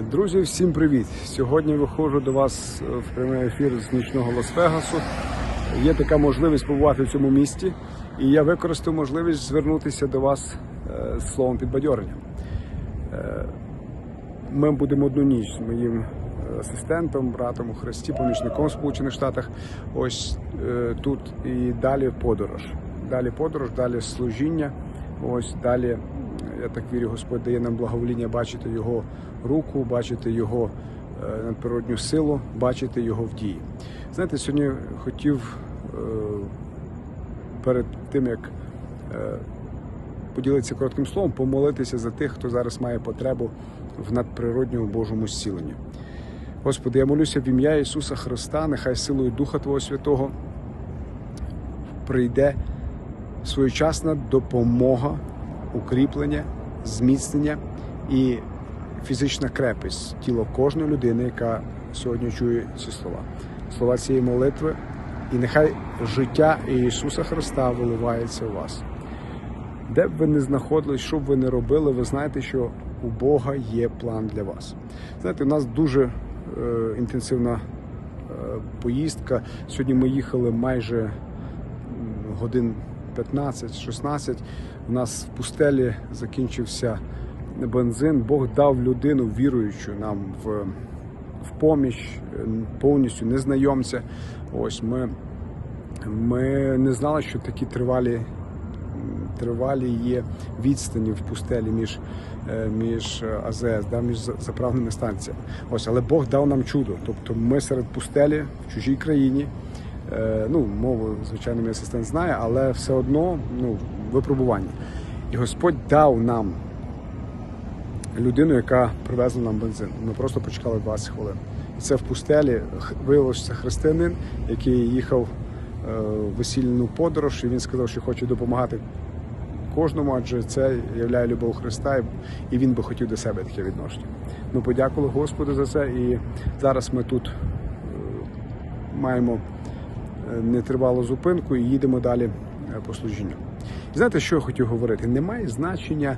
Друзі, всім привіт! Сьогодні виходжу до вас в прямий ефір з нічного Лас-Вегасу. Є така можливість побувати в цьому місті, і я використав можливість звернутися до вас е, з словом підбадьорення. Е, Ми будемо одну ніч з моїм е, асистентом, братом у Христі, помічником в Сполучених Штатах. Ось е, тут і далі подорож. Далі подорож, далі служіння. Ось далі, я так вірю, Господь дає нам благовоління бачити його руку, бачити його е, надприродню силу, бачити його в дії. Знаєте, сьогодні хотів е, перед тим як е, поділитися коротким словом, помолитися за тих, хто зараз має потребу в надприродньому Божому зціленні. Господи, я молюся в ім'я Ісуса Христа, нехай силою Духа Твого Святого прийде своєчасна допомога, укріплення, зміцнення і фізична крепість тіла кожної людини, яка сьогодні чує ці слова. Слова цієї молитви, і нехай життя Ісуса Христа виливається у вас. Де б ви не знаходились, що б ви не робили, ви знаєте, що у Бога є план для вас. Знаєте, у нас дуже е, інтенсивна е, поїздка. Сьогодні ми їхали майже годин 15-16. У нас в пустелі закінчився бензин. Бог дав людину віруючу нам в, в поміч, повністю незнайомця. Ось ми, ми не знали, що такі тривалі тривалі є відстані в пустелі між, е, між АЗС, да, між заправними станціями. Ось, але Бог дав нам чудо. Тобто ми серед пустелі в чужій країні. Е, Ну, мову, звичайно, мій асистент знає, але все одно ну, випробування. І Господь дав нам людину, яка привезла нам бензин. Ми просто почекали 20 хвилин. І це в пустелі виявилося християнин, який їхав е, в весільну подорож, і він сказав, що хоче допомагати кожному, адже це являє любов Христа, і- він би хотів до себе таке відношення. Ми подякували Господу за це, і зараз ми тут е, маємо нетривалу зупинку і їдемо далі е, по служінню. Знаєте, що я хотів говорити? Немає значення,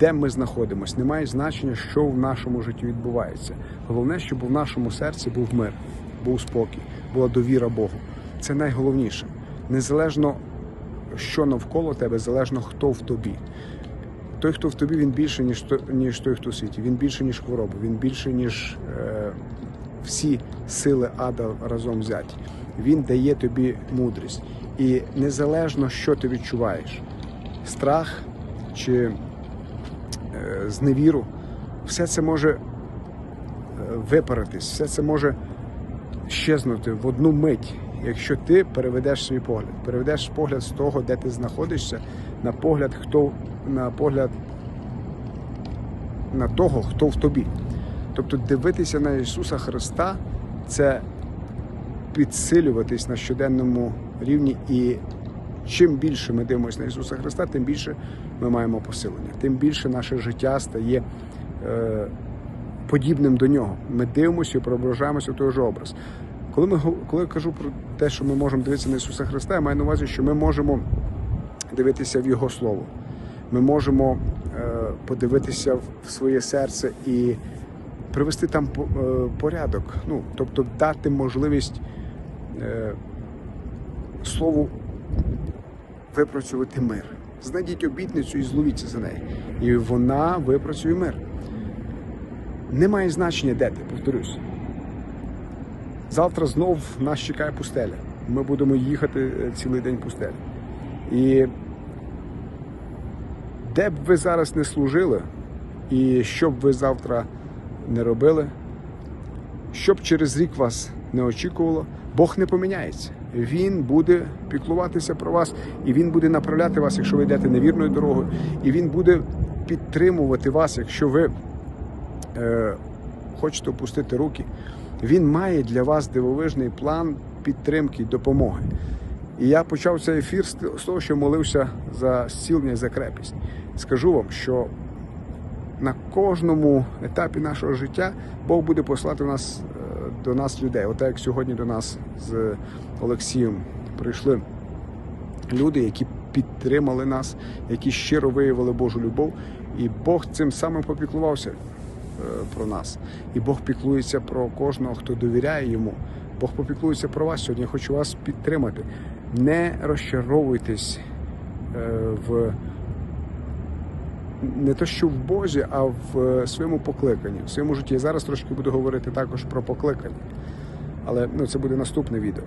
де ми знаходимося, немає значення, що в нашому житті відбувається. Головне, щоб в нашому серці був мир, був спокій, була довіра Богу. Це найголовніше. Незалежно, що навколо тебе, залежно хто в тобі. Той, хто в тобі, він більше, ніж ніж той, хто в світі. Він більше, ніж хвороба, він більше, ніж е, всі сили ада разом взяті. Він дає тобі мудрість. І незалежно, що ти відчуваєш, страх чи е, зневіру, все це може е, випаритись, все це може щезнути в одну мить, якщо ти переведеш свій погляд, переведеш погляд з того, де ти знаходишся, на погляд, хто на погляд на того, хто в тобі. Тобто дивитися на Ісуса Христа це підсилюватись на щоденному рівні. І чим більше ми дивимося на Ісуса Христа, тим більше ми маємо посилення, тим більше наше життя стає е, подібним до нього. Ми дивимося і проображаємося в той же образ. Коли ми коли я кажу про те, що ми можемо дивитися на Ісуса Христа, я маю на увазі, що ми можемо дивитися в Його Слово. Ми можемо е, подивитися в своє серце і привести там е, порядок. Ну, тобто дати можливість слову випрацювати мир. Знайдіть обітницю і зловіться за неї. І вона випрацює мир. Немає значення, де ти, повторюсь. Завтра знов нас чекає пустеля. Ми будемо їхати е, цілий день пустелі. І де б ви зараз не служили, і що б ви завтра не робили, що б через рік вас не очікувало, Бог не поміняється. Він буде піклуватися про вас, і Він буде направляти вас, якщо ви йдете невірною дорогою, і Він буде підтримувати вас, якщо ви е, хочете опустити руки. Він має для вас дивовижний план підтримки, допомоги. І я почав цей ефір з того, що молився за зцілення, за крепість. Скажу вам, що на кожному етапі нашого життя Бог буде послати нас е, до нас людей. Отак як сьогодні до нас з Олексієм прийшли люди, які підтримали нас, які щиро виявили Божу любов, і Бог цим самим попіклувався. про нас. І Бог піклується про кожного, хто довіряє йому. Бог попіклується про вас сьогодні. Я хочу вас підтримати. Не розчаровуйтесь е, в не то, що в Бозі, а в е, своєму покликанні, в своєму житті. Я зараз трошки буду говорити також про покликання, але ну, це буде наступне відео.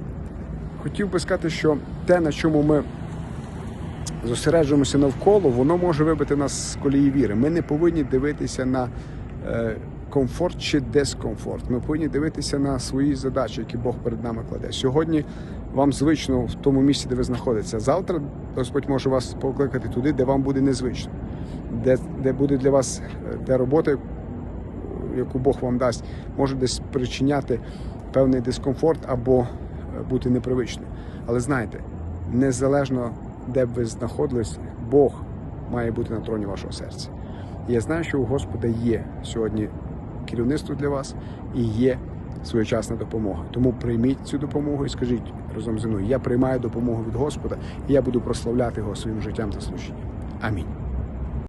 Хотів би сказати, що те, на чому ми зосереджуємося навколо, воно може вибити нас з колії віри. Ми не повинні дивитися на е, комфорт чи дискомфорт. Ми повинні дивитися на свої задачі, які Бог перед нами кладе. Сьогодні вам звично в тому місці, де ви знаходитеся. Завтра Господь може вас покликати туди, де вам буде незвично, де, де буде для вас е, де робота, яку Бог вам дасть, може десь причиняти певний дискомфорт або е, бути непривичним. Але знайте, незалежно де б ви знаходились, Бог має бути на троні вашого серця. Я знаю, що у Господа є сьогодні керівництво для вас і є своєчасна допомога. Тому прийміть цю допомогу і скажіть разом зі мною: я приймаю допомогу від Господа, і я буду прославляти його своїм життям та служінням. Амінь.